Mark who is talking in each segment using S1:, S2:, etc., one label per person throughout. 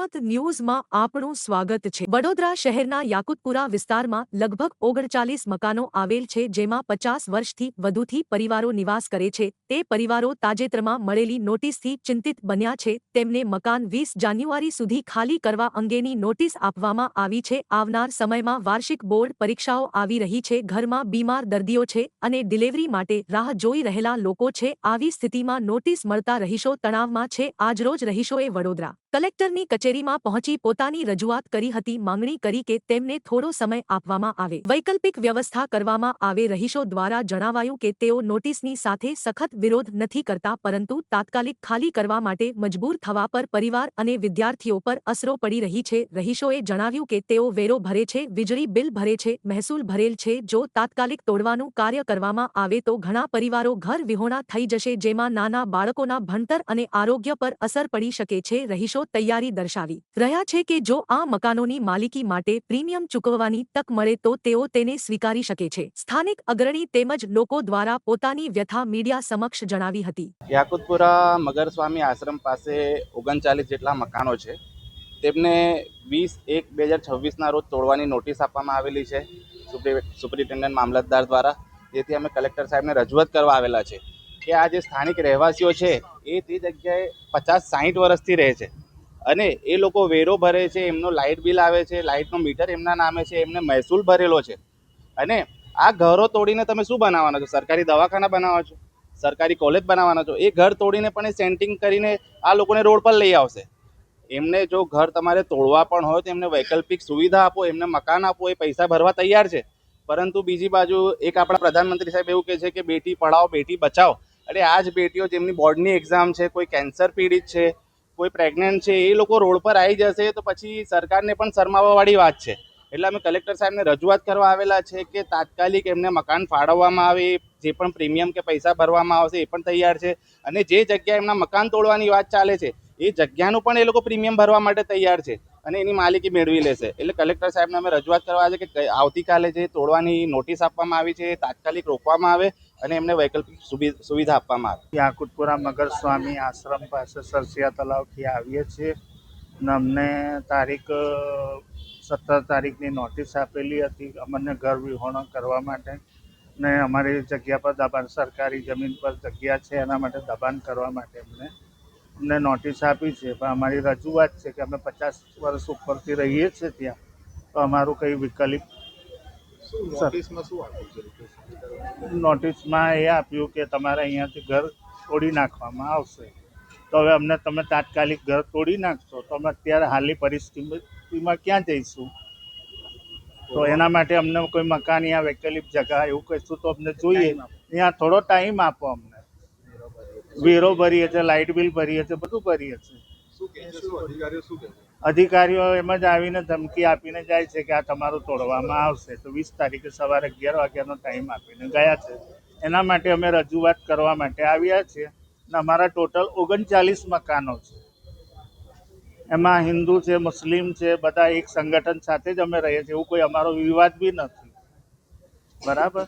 S1: જનમત ન્યૂઝમાં આપણું સ્વાગત છે. વડોદરા શહેરના યાકુતપુરા વિસ્તારમાં લગભગ ઓગણચાલીસ મકાનો આવેલ છે, જેમાં પચાસ વર્ષથી વધુથી પરિવારો નિવાસ કરે છે. તે પરિવારો તાજેતરમાં મળેલી નોટિસથી ચિંતિત બન્યા છે. તેમને મકાન વીસ જાન્યુઆરી સુધી ખાલી કરવા અંગેની નોટિસ આપવામાં આવી છે. આવનાર સમયમાં વાર્ષિક બોર્ડ પરીક્ષાઓ આવી રહી છે. ઘરમાં બીમાર દર્દીઓ છે અને ડિલિવરી માટે રાહ જોઈ રહેલા લોકો છે. આવી સ્થિતિમાં નોટિસ મળતા રહીશો તણાવમાં છે. આજરોજ રહીશોએ વડોદરા કલેક્ટરની કચેરીમાં પહોંચી પોતાની રજૂઆત કરી હતી, માંગણી કરી કે તેમને થોડો સમય આપવામાં આવે. વૈકલ્પિક વ્યવસ્થા કરવામાં આવે રહીશો દ્વારા જણાવાયું કે તેઓ નોટિસની સાથે સખત વિરોધ નથી કરતા, પરંતુ તાત્કાલિક ખાલી કરવા માટે મજબૂર થવા પર પરિવાર અને વિદ્યાર્થીઓ પર અસરો પડી રહી છે. રહીશોએ જણાવ્યું કે તેઓ વેરો ભરે છે, વીજળી બિલ ભરે છે, મહેસૂલ ભરેલ છે. જો તાત્કાલિક તોડવાનું કાર્ય કરવામાં આવે તો ઘણા પરિવારો ઘર વિહોણા થઈ જશે, જેમાં નાના બાળકોના ભણતર અને આરોગ્ય પર અસર પડી શકે છે. રહીશો તૈયારી દર્શાવી રહ્યા છે કે જો આ મકાનોની માલિકી માટે પ્રીમિયમ ચૂકવવાની તક મળે તો તેઓ તેને સ્વીકારી શકે છે. સ્થાનિક અગ્રણી તેમજ લોકો દ્વારા પોતાની વ્યથા મીડિયા સમક્ષ જણાવી હતી.
S2: યાકુતપુરા મગરસ્વામી આશ્રમ પાસે ઓગણચાલીસ જેટલા મકાનો છે. તેમને વીસ એક બે હજાર છવ્વીસના રોજ તોડવાની નોટિસ આપવામાં આવેલી છે સુપ્રી, સુપ્રિન્ટેન્ડન્ટ મામલતદાર દ્વારા, જેથી અમે કલેક્ટર સાહેબને રજૂઆત કરવા આવેલા છે. કે આ જે સ્થાનિક રહેવાસીઓ છે, એ તે જગ્યાએ પચાસ સાહીઠ વર્ષથી રહે છે. અને એ લોકો વેરો ભરે છે, એમનો લાઇટ બિલ આવે છે લાઇટનો મીટર એમના નામે છે, એમને મહેસૂલ ભરેલો છે. અને આ ઘરો તોડીને તમે શું બનાવવાના છો? સરકારી દવાખાના બનાવવા છો? સરકારી કોલેજ બનાવવાના છો? એ ઘર તોડીને પણ એ સેન્ટિંગ કરીને આ લોકોને રોડ પર લઈ આવશે. એમને જો ઘર તમારે તોડવા પણ હોય તો એમને વૈકલ્પિક સુવિધા આપો, એમને મકાન આપો, એ પૈસા ભરવા તૈયાર છે. પરંતુ બીજી બાજુ એક આપણા પ્રધાનમંત્રી સાહેબ એવું કહે છે કે બેટી પઢાઓ, બેટી બચાવો એટલે આ જ બેટીઓ જેમની બોર્ડની એક્ઝામ છે, કોઈ કેન્સર પીડિત છે કોઈ પ્રેગ્નન્ટ છે, એ લોકો રોડ પર આવી જશે તો પછી સરકારને પણ શરમાવાવાળી વાત છે. એટલે અમે કલેક્ટર સાહેબને રજૂઆત કરવા આવેલા છે કે તાત્કાલિક એમને મકાન ફાળવવામાં આવે, જે પણ પ્રીમિયમ કે પૈસા ભરવામાં આવશે એ પણ તૈયાર છે. અને જે જગ્યાએ એમના મકાન તોડવાની વાત ચાલે છે, એ જગ્યાનું પણ એ લોકો પ્રીમિયમ ભરવા માટે તૈયાર છે અને એની માલિકી મેળવી લેશે. એટલે કલેક્ટર સાહેબને અમે રજૂઆત કરવા છે કે આવતીકાલે જે તોડવાની નોટિસ આપવામાં આવી છે તાત્કાલિક રોકવામાં આવે અને એમને વૈકલ્પિક સુવિધા આપવામાં આવે.
S3: યાકુટપુરા મગર સ્વામી આશ્રમ પાસે સરસિયા તલાવથી આવીએ છીએ અને અમને તારીખ સત્તર તારીખની નોટિસ આપેલી હતી અમને ઘર વિહોણો કરવા માટે ને અમારી જગ્યા પર દબાણ, સરકારી જમીન પર જગ્યા છે એના માટે દબાણ કરવા માટે અમને અમને નોટિસ આપી છે. પણ અમારી રજૂઆત છે કે અમે પચાસ વર્ષ ઉપરથી રહીએ છીએ ત્યાં. તો અમારું કંઈ વિકલ્પ
S4: નોટિસમાં છે?
S3: એ આપ્યું કે તમારે અહીંયાથી ઘર તોડી નાખવામાં આવશે. તો હવે અમને તમે તાત્કાલિક ઘર તોડી નાખશો તો અમે અત્યારે હાલની પરિસ્થિતિમાં ક્યાં જઈશું? તો એના માટે અમને કોઈ મકાન યા વૈકલ્પિક જગા એવું કહીશું તો અમને જોઈએ. ત્યાં થોડો ટાઈમ આપો અમને. વેરો ભરીએ છીએ. લાઇટ બિલ ભરીએ છીએ બધું ભરીએ છીએ.
S4: છે અધિકારીઓ
S3: એમ જ આવીને ધમકી આપીને જાય છે કે આ તમારું તોડવામાં આવશે. તો વીસ તારીખે સવારે અગિયાર વાગ્યાનો ટાઈમ આપીને ગયા છે. એના માટે અમે રજૂઆત કરવા માટે આવ્યા છીએ. અને અમારા ટોટલ ઓગણચાલીસ મકાનો છે. એમાં હિન્દુ છે મુસ્લિમ છે બધા એક સંગઠન સાથે જ અમે રહીએ છીએ. એવું કોઈ અમારો વિવાદ બી નથી. બરાબર?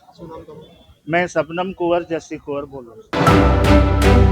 S3: મેં શબનમ કુંવર જસી કુંવર બોલું છું.